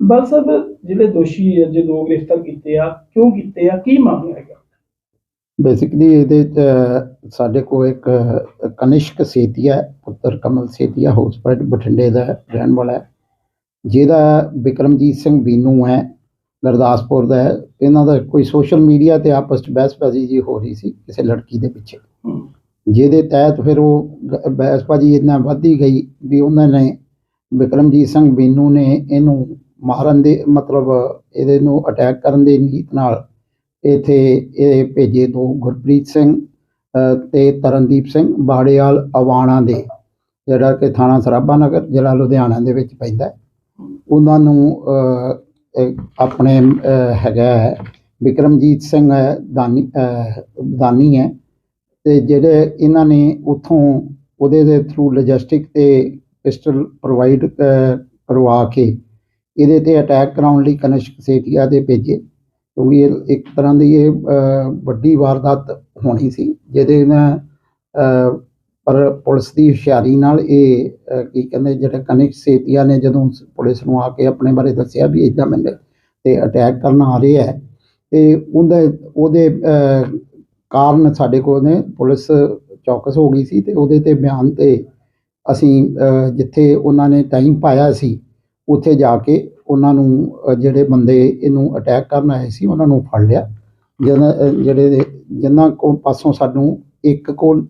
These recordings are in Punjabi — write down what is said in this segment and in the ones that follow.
ਬਲ ਸਾਹਿਬ ਜਿਹੜੇ ਦੋਸ਼ੀ ਅੱਜ ਦੋ ਗ੍ਰਿਫਤਾਰ ਕੀਤੇ ਆ ਕਿਉਂ ਕੀਤੇ ਆ ਕੀ ਮਾਮਲਾ ਹੈਗਾ? ਬੇਸਿਕਲੀ ਇਹਦੇ ਚ ਸਾਡੇ ਕੋਲ ਇੱਕ ਕਨਿਸ਼ਕ ਸੇਤੀਆ ਪੁੱਤਰ ਕਮਲ ਸੇਤੀਆ ਹਾਊਸਪਾਈਟ ਬਠਿੰਡੇ ਦਾ ਰਹਿਣ ਵਾਲਾ ਹੈ। ਜਿਹਦਾ ਵਿਕਰਮਜੀਤ ਸਿੰਘ ਬੀਨੂ ਹੈ ਗੁਰਦਾਸਪੁਰ ਦਾ ਹੈ। ਇਹਨਾਂ ਦਾ ਕੋਈ ਸੋਸ਼ਲ ਮੀਡੀਆ ਤੇ ਆਪਸ ਚ ਬਹਿਸਬਾਜ਼ੀ ਜੀ ਹੋ ਰਹੀ ਸੀ ਕਿਸੇ ਲੜਕੀ ਦੇ ਪਿੱਛੇ। ਜਿਹਦੇ ਤਹਿਤ ਫਿਰ ਉਹ ਬਹਿਸਬਾਜ਼ੀ ਇੰਨਾ ਵੱਧਦੀ ਗਈ ਵੀ ਉਹਨਾਂ ਨੇ ਵਿਕਰਮਜੀਤ ਸਿੰਘ ਬੀਨੂ ਨੇ ਇਹਨੂੰ ਮਾਰਨ ਦੇ ਮਤਲਬ ਇਹਦੇ ਨੂੰ ਅਟੈਕ ਕਰਨ ਦੇ ਨੀਤ ਨਾਲ ਇੱਥੇ ਇਹ ਭੇਜੇ ਤੋਂ ਗੁਰਪ੍ਰੀਤ ਸਿੰਘ ਅ, ਤੇ ਤਰਨਦੀਪ ਸਿੰਘ ਬਾੜੇਵਾਲ ਅਵਾਣਾ ਦੇ ਜਿਹੜਾ ਕਿ ਥਾਣਾ ਸਰਾਭਾ ਨਗਰ ਜ਼ਿਲ੍ਹਾ ਲੁਧਿਆਣਾ ਦੇ ਵਿੱਚ ਪੈਂਦਾ ਉਹਨਾਂ ਨੂੰ ਆਪਣੇ ਹੈਗਾ ਹੈ, ਵਿਕਰਮਜੀਤ ਸਿੰਘ ਹੈ, ਦਾਨੀ ਦਾਨੀ ਹੈ ਤੇ ਜਿਹੜੇ ਇਹਨਾਂ ਨੇ ਉਥੋਂ ਉਹਦੇ ਦੇ ਥਰੂ ਲੌਜਿਸਟਿਕ ਤੇ ਪਿਸਟਲ ਪ੍ਰੋਵਾਈਡ ਕਰਵਾ ਕੇ ਇਹਦੇ ਤੇ ਅਟੈਕ ਕਰਾਉਣ ਲਈ ਕਨਿਸ਼ਕ ਸੇਠੀਆ ਦੇ ਭੇਜੇ। ਕਿਉਂਕਿ ਇਹ ਇੱਕ ਤਰ੍ਹਾਂ ਦੀ ਇਹ ਵੱਡੀ ਵਾਰਦਾਤ ਹੋਣੀ ਸੀ, ਜਿਹਦੇ ਨਾਲ ਪਰ ਪੁਲਿਸ ਦੀ ਹੁਸ਼ਿਆਰੀ ਨਾਲ ਇਹ ਕੀ ਕਹਿੰਦੇ, ਜਿਹੜੇ ਕਨਿਕ ਸੇਤੀਆ ਨੇ ਜਦੋਂ ਪੁਲਿਸ ਨੂੰ ਆ ਕੇ ਆਪਣੇ ਬਾਰੇ ਦੱਸਿਆ ਵੀ ਇਦਾਂ ਮੈਨੂੰ ਤੇ ਅਟੈਕ ਕਰਨ ਆ ਰਿਹਾ ਹੈ, ਤੇ ਉਹਦੇ ਉਹਦੇ ਕਾਰਨ ਸਾਡੇ ਕੋਲ ਨੇ ਪੁਲਿਸ ਚੌਕਸ ਹੋ ਗਈ ਸੀ ਤੇ ਉਹਦੇ ਤੇ ਬਿਆਨ ਤੇ ਅਸੀਂ ਜਿੱਥੇ ਉਹਨਾਂ ਨੇ ਟਾਈਮ ਪਾਇਆ ਸੀ, ਉੱਥੇ ਜਾ ਕੇ ਉਹਨਾਂ ਨੂੰ ਜਿਹੜੇ ਬੰਦੇ ਇਹਨੂੰ ਅਟੈਕ ਕਰਨ ਆਏ ਸੀ, ਉਹਨਾਂ ਨੂੰ ਫੜ ਲਿਆ। ਜਿਹਨਾਂ ਜਿਹੜੇ ਦੇ- ਜਿਨ੍ਹਾਂ ਕੋਲ ਪਾਸੋਂ ਸਾਨੂੰ ਇੱਕ ਕੋਲ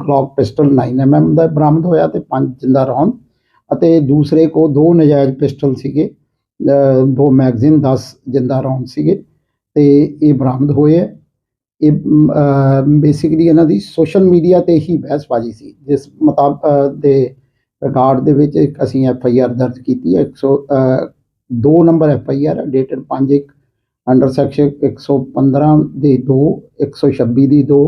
ਗਲੌਕ ਪਿਸਟਲ 9mm ਦਾ ਬਰਾਮਦ ਹੋਇਆ ਤੇ ਪੰਜ ਜਿੰਦਾ ਰੌਂਦ ਅਤੇ ਦੂਸਰੇ ਕੋ ਦੋ ਨਜਾਇਜ਼ ਪਿਸਟਲ ਸੀਗੇ ਦੋ ਮੈਗਜ਼ੀਨ 10 ਜਿੰਦਾ ਰੌਂਦ ਸੀਗੇ ਤੇ ਇਹ ਬਰਾਮਦ ਹੋਏ ਹੈ ਇਹ ਬੇਸਿਕਲੀ ਇਹਨਾਂ ਦੀ ਸੋਸ਼ਲ ਮੀਡੀਆ ਤੇ ਹੀ ਬਹਿਸਬਾਜ਼ੀ ਸੀ ਜਿਸ ਮੁਤਾਬਕ ਦੇ ਰਿਕਾਰਡ ਦੇ ਵਿੱਚ ਇੱਕ ਅਸੀਂ ਐਫ ਆਈ ਆਰ ਦਰਜ ਕੀਤੀ ਹੈ 100 ਅ, ਦੋ number F I R dated 5 1 under section 115 ਦੀ 2 126 ਦੀ 2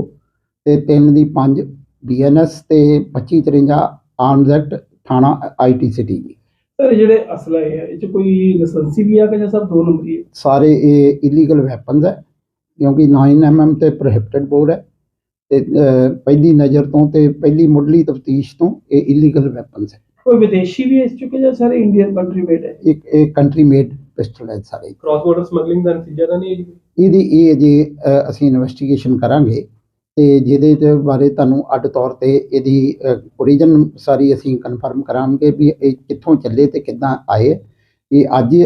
ਤੇ 3 ਦੀ 5 ਬੀਐਨਐਸ ਤੇ 2553 ਆਰਮਜ਼ ਐਕਟ ਥਾਣਾ ਆਈਟੀ ਸਿਟੀ ਦੀ। ਸਰ ਜਿਹੜੇ ਅਸਲਾ ਹੈ ਇਹ ਚ ਕੋਈ ਲਾਇਸੈਂਸੀ ਵੀ ਆ ਕਿ ਜਾਂ ਸਭ ਦੋ ਨੰਬਰੀ ਹੈ ਸਾਰੇ ਇਹ ਇਲੀਗਲ ਵੈਪਨਸ ਹੈ। ਕਿਉਂਕਿ 9mm ਤੇ ਪ੍ਰੋਹਿਬਿਟਡ ਬੋਰ ਹੈ। ਤੇ ਪਹਿਲੀ ਨਜ਼ਰ ਤੋਂ ਤੇ ਪਹਿਲੀ ਮੁੱਢਲੀ ਤਫਤੀਸ਼ ਤੋਂ ਇਹ ਇਲੀਗਲ ਵੈਪਨਸ ਹੈ। ਕੋਈ ਵਿਦੇਸ਼ੀ ਵੀ ਇਸ ਚੁੱਕੇ ਜਾਂ ਸਾਰੇ ਇੰਡੀਅਨ ਕੰਟਰੀ ਮੇਡ ਹੈ? ਇੱਕ ਇਹ ਕੰਟਰੀ ਮੇਡ ਪਿਸਟਲ ਹੈ ਸਾਰੇ। ਕ੍ਰਾਸ ਬਾਰਡਰ ਸਮਗਲਿੰਗ ਦਾ ਨਤੀਜਾ ਤਾਂ ਨਹੀਂ ਇਹਦੀ ਇਹ ਅਜੇ ਅ, ਅਸੀਂ ਇਨਵੈਸਟੀਗੇਸ਼ਨ ਕਰਾਂਗੇ। ਤੇ ਜਿਹਦੇ ਦੇ ਬਾਰੇ ਤੁਹਾਨੂੰ ਅੱਡ ਤੌਰ ਤੇ ਇਹਦੀ ਓਰੀਜਨ ਸਾਰੀ ਅਸੀਂ ਕਨਫਰਮ ਕਰਾਂਗੇ ਵੀ ਇਹ ਕਿੱਥੋਂ ਚੱਲੇ ਤੇ ਕਿੱਦਾਂ ਆਏ। ਇਹ ਅੱਜ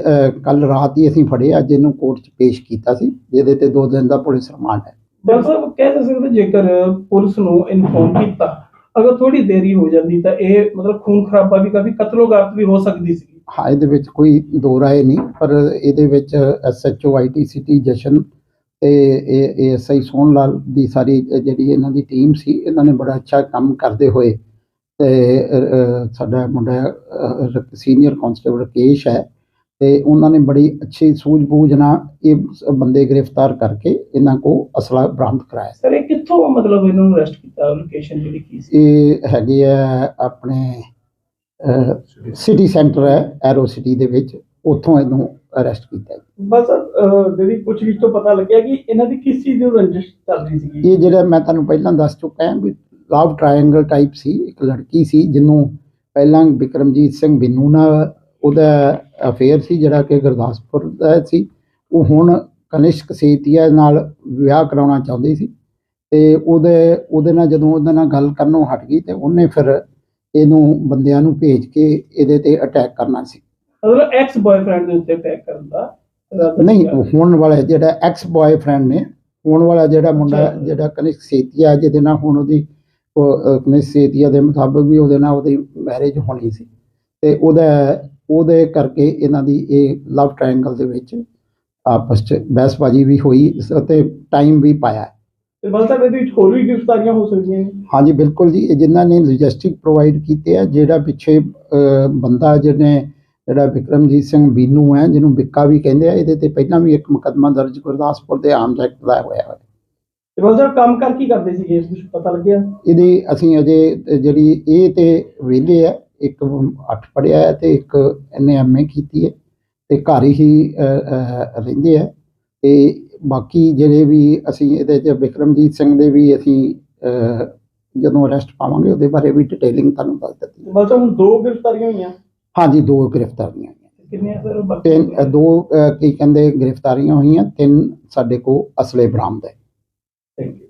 ਕੱਲ ਰਾਤ ਹੀ ਅਸੀਂ ਫੜੇ ਅੱਜ ਇਹਨੂੰ ਕੋਰਟ 'ਚ ਪੇਸ਼ ਕੀਤਾ ਸੀ ਜਿਹਦੇ ਤੇ ਦੋ ਦਿਨ ਦਾ ਪੁਲਿਸ ਰਿਮਾਂਡ ਹੈ। ਡਾਕਟਰ ਸਾਹਿਬ ਕਹਿ ਸਕਦੇ ਜੇਕਰ ਪੁਲਿਸ ਨੂੰ ਇਨਫੋਰਮ ਕੀਤਾ ਅਗਰ ਥੋੜੀ ਦੇਰੀ ਹੋ ਜਾਂਦੀ ਤਾਂ ਇਹ ਮਤਲਬ ਖੂਨ ਖਰਾਬਾ ਵੀ ਕਾਫੀ ਕਤਲੋਗਾਰਤ ਵੀ ਹੋ ਸਕਦੀ ਸੀ। ਹਾਂ ਇਹਦੇ ਵਿੱਚ ਕੋਈ ਦੋ ਰਾਏ ਨਹੀਂ ਪਰ ਇਹਦੇ ਵਿੱਚ ਐਸਐਚਓ ਆਈਟੀ ਸਿਟੀ ਜਸ਼ਨ ਤੇ ਇਹ ਐਸਆਈ ਸੋਹਣ ਲਾਲ ਦੀ ਸਾਰੀ ਜਿਹੜੀ ਇਹਨਾਂ ਦੀ ਟੀਮ ਸੀ ਇਹਨਾਂ ਨੇ ਬੜਾ ਅੱਛਾ ਕੰਮ ਕਰਦੇ ਹੋਏ ਤੇ ਸਾਡਾ ਮੁੰਡਾ ਸੀਨੀਅਰ ਕਾਂਸਟੇਬਲ ਰਕੇਸ਼ ਹੈ ਤੇ ਉਹਨਾਂ ਨੇ ਬੜੀ ਅੱਛੀ ਸੂਝ-ਬੂਝ ਨਾਲ ਇਹ ਸ- ਬੰਦੇ ਗ੍ਰਿਫਤਾਰ ਕਰਕੇ ਇਹਨਾਂ ਕੋ ਅਸਲਾ ਬਰਾਮਦ ਕਰਾਇਆ। ਸਰ ਇਹ ਕਿੱਥੋਂ ਮਤਲਬ ਇਹਨਾਂ ਨੂੰ ਅਰੈਸਟ ਕੀਤਾ? ਲੋਕੇਸ਼ਨ ਜਿਹੜੀ ਕੀ ਸੀ? ਇਹ ਹੈਗੇ ਆ ਆਪਣੇ ਸਿਟੀ ਸੈਂਟਰ ਹੈ ਐਰੋ ਸਿਟੀ ਦੇ ਵਿੱਚ। ਉੱਥੋਂ ਇਹਨੂੰ ਅਰੈਸਟ ਕੀਤਾ ਹੈ। ਬਸ ਜਿਹੜੀ ਪੁੱਛਗਿੱਛ ਤੋਂ ਪਤਾ ਲੱਗਿਆ ਕਿ ਇਹਨਾਂ ਦੀ ਕਿਸ ਚੀਜ਼ ਦੀ ਰੰਜਿਸ਼ ਚੱਲ ਰਹੀ ਸੀਗੀ? ਇਹ ਜਿਹੜਾ ਮੈਂ ਤੁਹਾਨੂੰ ਪਹਿਲਾਂ ਦੱਸ ਚੁੱਕਾ ਹਾਂ ਵੀ ਲਵ ਟ੍ਰਾਇੰਗਲ ਟਾਈਪ ਸੀ ਇੱਕ ਲੜਕੀ ਸੀ ਜਿਹਨੂੰ ਪਹਿਲਾਂ ਵਿਕਰਮਜੀਤ ਸਿੰਘ ਬਿੰਨੂ ਨਾਲ ਉਹਦਾ ਅਫੇਅਰ ਸੀ ਜਿਹੜਾ ਕਿ ਗੁਰਦਾਸਪੁਰ ਦਾ ਸੀ ਉਹ ਹੁਣ ਕਨਿਸ਼ਕ ਸੇਤੀਆ ਨਾਲ ਵਿਆਹ ਕਰਾਉਣਾ ਚਾਹੁੰਦੀ ਸੀ ਤੇ ਉਹਦੇ ਉਹਦੇ ਨਾਲ ਜਦੋਂ ਉਹਦੇ ਨਾਲ ਗੱਲ ਕਰਨੋਂ ਹਟ ਗਈ ਤੇ ਉਹਨੇ ਫਿਰ ਇਹਨੂੰ ਬੰਦਿਆਂ ਨੂੰ ਭੇਜ ਕੇ ਇਹਦੇ ਤੇ ਅਟੈਕ ਕਰਨਾ ਸੀ ਮਤਲਬ ਐਕਸ ਬॉयਫ੍ਰੈਂਡ ਦੇ ਉੱਤੇ ਅਟੈਕ ਕਰਨ ਦਾ ਨਹੀਂ। ਹੁਣ ਵਾਲਾ ਜਿਹੜਾ ਐਕਸ ਬॉयਫ੍ਰੈਂਡ ਨੇ ਹੁਣ ਵਾਲਾ ਜਿਹੜਾ ਮੁੰਡਾ। ਜਿਹੜਾ ਕਨਿਕ ਸੇਤੀਆ ਜਿਹਦੇ ਨਾਲ ਹੁਣ ਉਹਦੀ ਕਨਿਕ ਸੇਤੀਆ ਦੇ ਮੁਤਾਬਕ ਵੀ ਉਹਦੇ ਨਾਲ ਉਹਦੀ ਮੈਰਿਜ ਹੋਣੀ ਸੀ ਤੇ ਉਹਦਾ ਉਹਦੇ ਕਰਕੇ ਇਹਨਾਂ ਦੀ ਇਹ ਲਵ ਟ੍ਰਾਇੰਗਲ ਦੇ ਵਿੱਚ ਆਪਸ ਚ ਬਹਿਸਬਾਜ਼ੀ ਵੀ ਹੋਈ ਅਤੇ ਟਾਈਮ ਵੀ ਪਾਇਆ। ਤੇ ਬਸ ਇਹਦੇ ਵਿੱਚ ਹੋਰ ਵੀ ਗ੍ਰਿਫਤਾਰੀਆਂ ਹੋ ਸਕਦੀਆਂ ਨੇ? ਹਾਂਜੀ ਬਿਲਕੁਲ ਜੀ। ਇਹ ਜਿਨ੍ਹਾਂ ਨੇ ਲੌਜਿਸਟਿਕ ਪ੍ਰੋਵਾਈਡ ਕੀਤੇ ਆ ਜਿਹੜਾ ਪਿੱਛੇ ਬੰਦਾ ਜਿਹਨੇ ਜਿਹੜਾ ਵਿਕਰਮਜੀਤ ਸਿੰਘ ਬੀਨੂ ਹੈ ਜਿਹਨੂੰ ਬਿੱਕਾ ਵੀ ਕਹਿੰਦੇ ਆ ਇਹਦੇ ਤੇ ਪਹਿਲਾਂ ਵੀ ਇੱਕ ਮੁਕੱਦਮਾ ਦਰਜ ਗੁਰਦਾਸਪੁਰ ਦੇ ਆਮ ਐਕਟ ਦਾ ਹੋਇਆ ਹੋਇਆ। ਤੇ ਸਾਹਿਬ ਕੰਮ ਕਰ ਕੀ ਕਰਦੇ ਸੀਗੇ? ਕੁਝ ਪਤਾ ਲੱਗਿਆ? ਇਹਦੀ ਅਸੀਂ ਅਜੇ ਜਿਹੜੀ ਇਹ ਤੇ ਵਿਹਲੇ ਆ ਇੱਕ 8 ਪੜਿਆ ਹੈ ਤੇ ਇੱਕ ਇਹਨੇ ਐਮਏ ਕੀਤੀ ਹੈ ਤੇ ਘਰ ਹੀ ਰਹਿੰਦੇ ਆ ਤੇ ਬਾਕੀ ਜਿਹੜੇ ਵੀ ਅਸੀਂ ਇਹਦੇ ਚ ਵਿਕਰਮਜੀਤ ਸਿੰਘ ਦੇ ਵੀ ਅਸੀਂ ਜਦੋਂ ਅਰੈਸਟ ਪਾਵਾਂਗੇ ਉਹਦੇ ਬਾਰੇ ਵੀ ਡਿਟੇਲਿੰਗ ਤੁਹਾਨੂੰ ਦੱਸ ਦਿੱਤੀ ਹੁਣ ਦੋ ਗ੍ਰਿਫਤਾਰੀਆਂ ਹੋਈਆਂ? ਹਾਂਜੀ ਦੋ ਗ੍ਰਿਫਤਾਰੀਆਂ ਹੋਈਆਂ। ਕਿੰਨੇ ਆ ਸਰ ਬਾਕੀ ਤਿੰਨ ਦੋ ਕੀ ਕਹਿੰਦੇ ਗ੍ਰਿਫਤਾਰੀਆਂ ਹੋਈਆਂ ਤਿੰਨ ਸਾਡੇ ਕੋਲ ਅਸਲੇ ਬਰਾਮਦ ਹੈ। Thank you.